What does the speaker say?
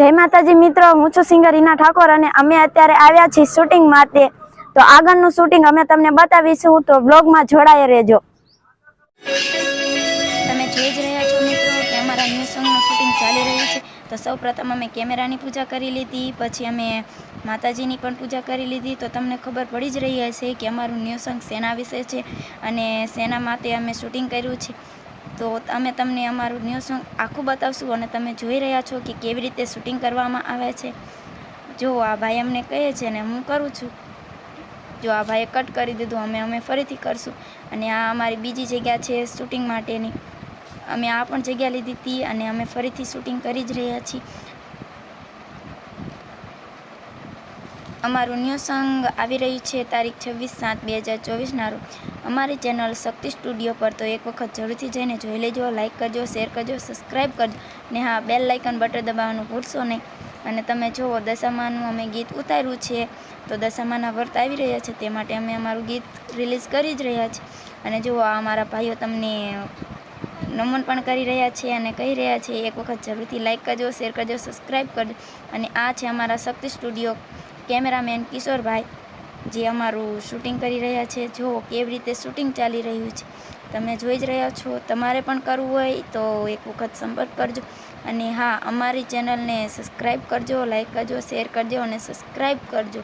જય માતાજી મિત્રો, હું છું સિંગર હિના ઠાકોર અને અમે અત્યારે આવ્યા છીએ શૂટિંગ માટે. તો આગળનું શૂટિંગ અમે તમને બતાવીશું, તો વ્લોગમાં જોડાય રહેજો. તમે જોઈ જ રહ્યા છો મિત્રો, કે અમારા ન્યૂ શૂટિંગ ચાલી રહ્યું છે, તો સૌ પ્રથમ અમે કેમેરાની પૂજા કરી લીધી, પછી અમે માતાજીની પણ પૂજા કરી લીધી. તો તમને ખબર પડી જ રહી હશે કે અમારું ન્યૂ સોંગ શેના વિશે છે, અને શેના માટે અમે શૂટિંગ કર્યું છે. તો અમે તમને અમારું ન્યૂ સોંગ આખું બતાવશું અને તમે જોઈ રહ્યા છો કે કેવી રીતે શૂટિંગ કરવામાં આવે છે. જો આ ભાઈ અમને કહે છે ને હું કરું છું. જો આ ભાઈએ કટ કરી દીધું, અમે અમે ફરીથી કરશું. અને આ અમારી બીજી જગ્યા છે શૂટિંગ માટેની. અમે આ પણ જગ્યા લીધી હતી અને અમે ફરીથી શૂટિંગ કરી જ રહ્યા છીએ. અમારું ન્યૂ સોંગ આવી રહ્યું છે, તારીખ છવ્વીસ સાત બે હજાર ચોવીસના અમારી ચેનલ શક્તિ સ્ટુડિયો પર તો એક વખત જરૂરથી જઈને જોઈ લેજો લાઇક કરજો, શેર કરજો સબસ્ક્રાઈબ કરજો, ને હા, બેલ લાઇકન બટન દબાવવાનું ભૂલશો નહીં. અને તમે જુઓ દશામાનું અમે ગીત ઉતાર્યું છે, તો દશામાના વર્ત આવી રહ્યા છે, તે માટે અમે અમારું ગીત રિલીઝ કરી જ રહ્યા છીએ અને જુઓ અમારા ભાઈઓ તમને નમન પણ કરી રહ્યા છે અને કહી રહ્યા છે, એક વખત જરૂરથી લાઇક કરજો, શેર કરજો સબસ્ક્રાઈબ કરજો. અને આ છે અમારા શક્તિ સ્ટુડિયો કેમેરામેન કિશોરભાઈ જે અમારું શૂટિંગ કરી રહ્યા છે જુઓ કેવી રીતે શૂટિંગ ચાલી રહ્યું છે, તમે જોઈ જ રહ્યા છો, તમારે પણ કરવું હોય તો એક વખત સંપર્ક કરજો. અને હા, અમારી ચેનલને સબસ્ક્રાઈબ કરજો, લાઇક કરજો, શેર કરજો અને સબસ્ક્રાઈબ કરજો.